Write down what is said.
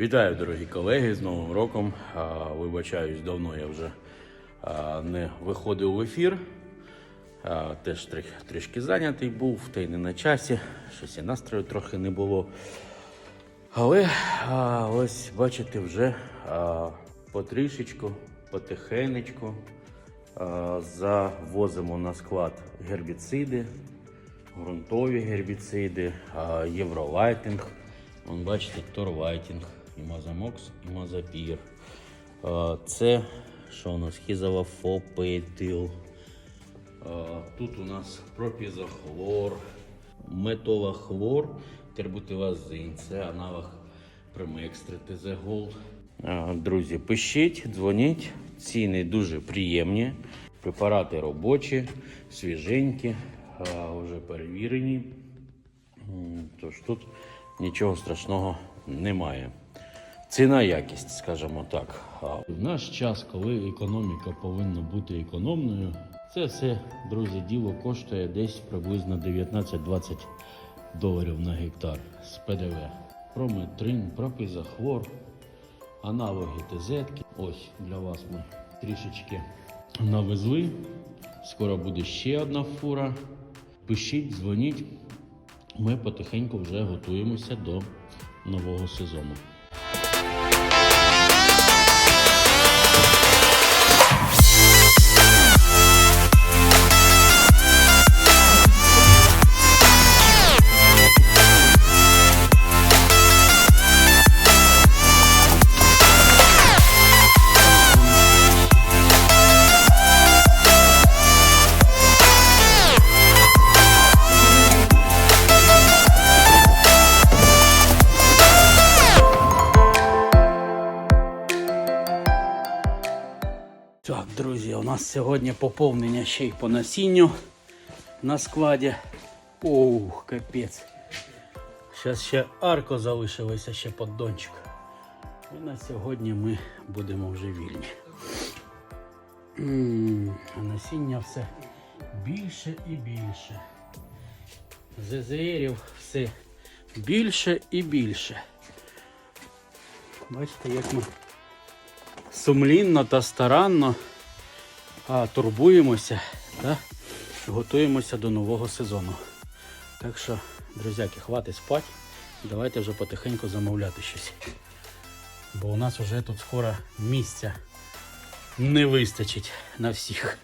Вітаю, дорогі колеги, з Новим роком. Вибачаюсь, давно я вже не виходив в ефір. Теж трішки зайнятий був, та й не на часі. Щось і настрою трохи не було. Але ось бачите, вже потрішечку, потихенечку завозимо на склад гербіциди, ґрунтові гербіциди, євролайтинг. Вон бачите, торвайтинг, і мазамокс, і мазапір. Це що у нас хізова Тут у нас пропізохлор, метолахлор, тербутилазин, це аналог Премекстри ТЗ Друзі, пишіть, дзвоніть. Ціни дуже приємні. Препарати робочі, свіженькі, вже перевірені. Тож тут нічого страшного немає. Ціна якість, скажімо так. В наш час, коли економіка повинна бути економною, це все, друзі, діло коштує десь приблизно 19-20 доларів на гектар з ПДВ. Прометрин, пропизохлор, аналоги ТЗ. Ось для вас ми трішечки навезли. Скоро буде ще одна фура. Пишіть, дзвоніть. Ми потихеньку вже готуємося до нового сезону. Так, друзі, у нас сьогодні поповнення ще й по насінню на складі. Ух, капець. Зараз ще арко залишилося, ще поддончик. І на сьогодні ми будемо вже вільні. А насіння все більше і більше. ЗЗРів все більше і більше. Бачите, як ми сумлінно та старанно а, турбуємося та готуємося до нового сезону. Так що, друзяки, хватить спати. Давайте вже потихеньку замовляти щось. Бо у нас вже тут скоро місця не вистачить на всіх.